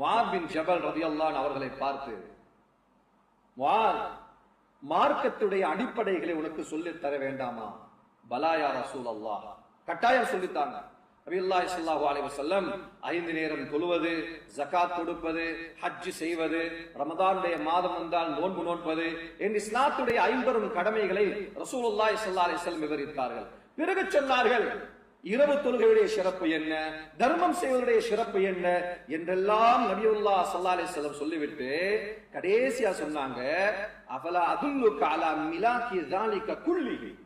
முஆத் பின் ஜபல் ரதியல்லான் அவர்களை பார்த்து வா மார்க்கத்துடைய அடிப்படைகளை உனக்கு சொல்லித் தர வேண்டாமா? பலாயா ரசூல் அல்லாஹ் கட்டாயம் சொல்லித்தாங்க நபியுல்லாஹி ஸல்லல்லாஹு அலைஹி வஸல்லம் ஐந்து நேரம் தொழுவது ஜகாத் கொடுப்பது ஹஜ் செய்வது ரமதானுடைய மாதம் வந்தால் நோன்பு நோன்பது என்று இஸ்லாத்துடைய ஐம்பெரும் கடமைகளை ரசூலுல்லாஹி ஸல்லல்லாஹு அலைஹி வஸல்லம் விவரித்தார்கள். பிறகு சொன்னார்கள் இரவு தொழுகையுடைய சிறப்பு என்ன? தர்மம் செய்வதுடைய சிறப்பு என்ன? என்றெல்லாம் நபியுல்லா சல்லா செல்லம் சொல்லிவிட்டு கடைசியா சொன்னாங்க அவலா அதுல்லு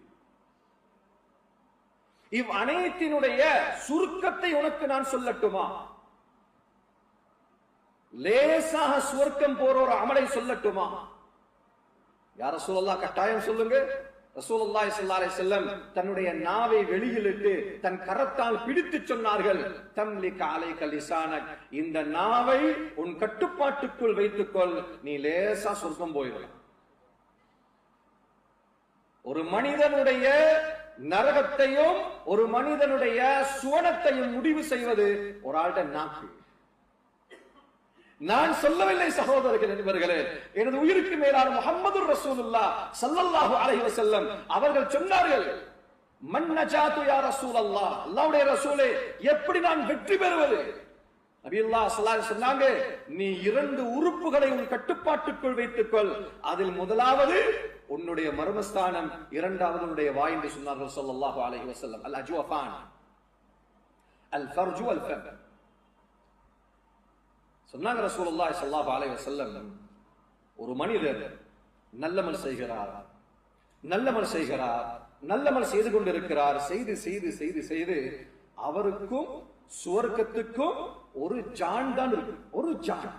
இவ் அனைத்தினுடைய சுருக்கத்தை உனக்கு நான் சொல்லட்டுமா? லேசாக சுவர்க்கம் போற ஒரு அமலை சொல்லட்டுமா? யார சொல்லலாம் கட்டாயம் சொல்லுங்க. ரசூலுல்லாய் ஸல்லல்லாஹு அலைஹி தன்னுடைய நாவை வெளியிலிட்டு தன் கரத்தால் பிடித்து சொன்னார்கள். தம்லி காலை கலிசான இந்த நாவை உன் கட்டுப்பாட்டுக்குள் வைத்துக்கொள். நீ லேசா சொர்க்கம் போயிடலாம். ஒரு மனிதனுடைய நரகத்தையும் ஒரு மனிதனுடைய சுவனத்தையும் முடிவு செய்வது ஒரு ஆள்கிட்ட நாக்கு. நான் சொல்லவில்லை சகோதரர்கள் நண்பர்களே. எனது உயிருக்கு மேலான முகமது ரசூலுல்லா சல்லல்லாஹு அலைஹி வஸல்லம் அவர்கள் சொன்னார்கள் மன் யா ரசூல் அல்லாஹ் அல்லாஹ்வுடைய ரசூலே எப்படி நான் வெற்றி பெறுவது? நபியுல்லா சல்லா சொன்னாங்க நீ இரண்டு உறுப்புகளை உன் கட்டுப்பாட்டுக்குள் வைத்துக்கொள். அதில் முதலாவது உன்னுடைய மர்மஸ்தானம் இரண்டாவது உன்னுடைய வாய் என்று சொன்னார்கள் ஸல்லல்லாஹு அலைஹி வஸல்லம். அல் அஜ்வஃபான் அல் ஃபர்ஜு அல் ஃபம் சொன்னாங்க ரசூலுல்லா ஸல்லல்லாஹு அலைஹி வஸல்லம் ஒரு மனிதர் நல்லமல் செய்கிறார் நல்லமல் செய்கிறார் நல்லமல் செய்து கொண்டிருக்கிறார் செய்து செய்து செய்து செய்து அவருக்கும் சுவர்க்கத்துக்கும் ஒரு ஜான் தான் இருக்கு ஒரு ஜான்.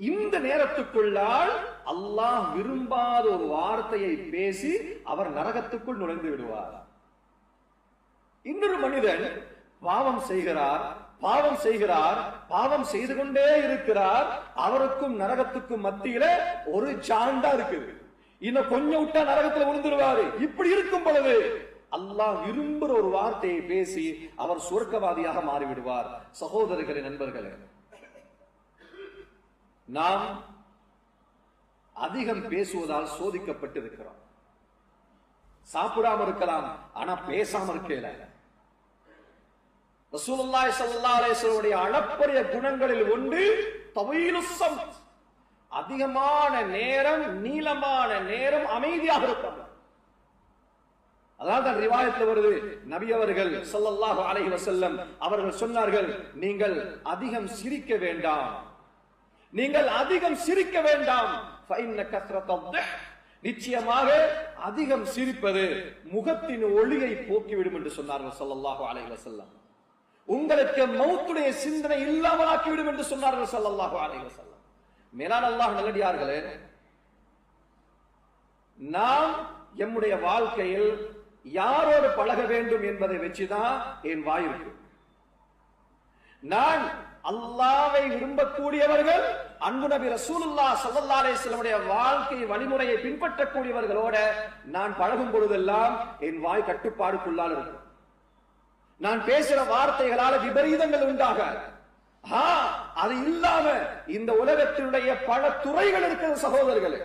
இந்த நேரத்துக்குள்ளால் அல்லாஹ் விரும்பாத ஒரு வார்த்தையை பேசி அவர் நரகத்துக்குள் நுழைந்து விடுவார். இன்னொரு மனிதன் பாவம் செய்கிறார் பாவம் செய்கிறார் பாவம் செய்து கொண்டே இருக்கிறார். அவருக்கும் நரகத்துக்கும் மத்தியில ஒரு ஜாண்டா இருக்குது. இன்னும் கொஞ்சம் விட்டா நரகத்துல விழுந்துருவாரு. இப்படி இருக்கும் பொழுது அல்லாஹ் விரும்புற ஒரு வார்த்தையை பேசி அவர் சுவர்க்கவாதியாக மாறிவிடுவார். சகோதரர்களே நண்பர்களே நாம் அதிகம் பேசுவதால் சோதிக்கப்பட்டிருக்கிறோம். சாப்பிடாம இருக்கலாம் ஆனா பேசாம இருக்கல ரசூலுல்லாய் சல்லா அலேஸ்வருடைய அளப்பரிய குணங்களில் ஒன்று தவீலுஸ்ஸம் அதிகமான நேரம் நீளமான நேரம் அமைதியாக இருப்பாங்க. அதாவது ரிவாயத்தில் வருது நபி அவர்கள் ஸல்லல்லாஹு அலைஹி வசல்லம் அவர்கள் சொன்னார்கள் நீங்கள் அதிகம் சிரிக்க வேண்டாம். நீங்கள் அதிகம் சிரிக்க வேண்டாம். நிச்சயமாக அதிகம் சிரிப்பது முகத்தின் ஒளியை போக்கிவிடும் என்று சொன்னார்கள் ஸல்லல்லாஹு அலைஹி வசல்லம் உங்களுக்கு மௌத்துடைய சிந்தனை இல்லாமலாக்கிவிடும் என்று சொன்னார்கள் ஸல்லல்லாஹு அலைஹி வஸல்லம். மேலான அல்லாஹ் நல்லடியார்களே நாம் எம்முடைய வாழ்க்கையில் யாரோடு பழக வேண்டும் என்பதை வச்சுதான் என் வாய் நான் அல்லாவை விரும்பக்கூடியவர்கள் அன்பு நபி ரசூலுல்லா ஸல்லல்லாஹு அலிஸ்லமுடைய வாழ்க்கை வழிமுறையை பின்பற்றக்கூடியவர்களோட நான் பழகும் பொழுதெல்லாம் என் வாய் கட்டுப்பாடுக்குள்ளால் இருக்கும். நான் பேசுற வார்த்தைகளால விபரீதங்கள் உண்டாக. ஆ, அது இல்லாம இந்த உலகத்தினுடைய பல துறைகள் இருக்கிறது சகோதரர்களே.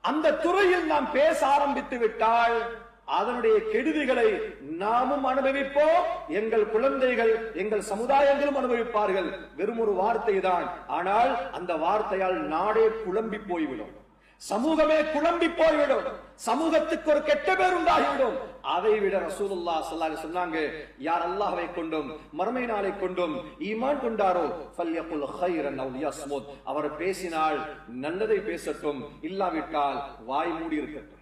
அந்த துறையில் நாம் பேச ஆரம்பித்து விட்டால் அதனுடைய கெடுதிகளை நாமும் அனுபவிப்போம் எங்கள் குழந்தைகள் எங்கள் சமுதாயங்களும் அனுபவிப்பார்கள். வெறும் ஒரு வார்த்தை தான் ஆனால் அந்த வார்த்தையால் நாடே குழம்பி போய்விடும். சமூகமே குழம்பி போய்விடும். சமூகத்துக்கு ஒரு கெட்ட பேர் உண்டாகிவிடும். அதை விட ரசூலுல்லா சல்லாஹ் சொன்னாங்க யார் அல்லாஹ்வை கொண்டும் மறுமை நாளை கொண்டும் ஈமான் கொண்டாரோ ஃபல்யகுல் கைரன் அவ் லியஸ்முத் அவர் பேசினால் நல்லதை பேசட்டும் இல்லாவிட்டால் வாய் மூடி இருக்கட்டும்.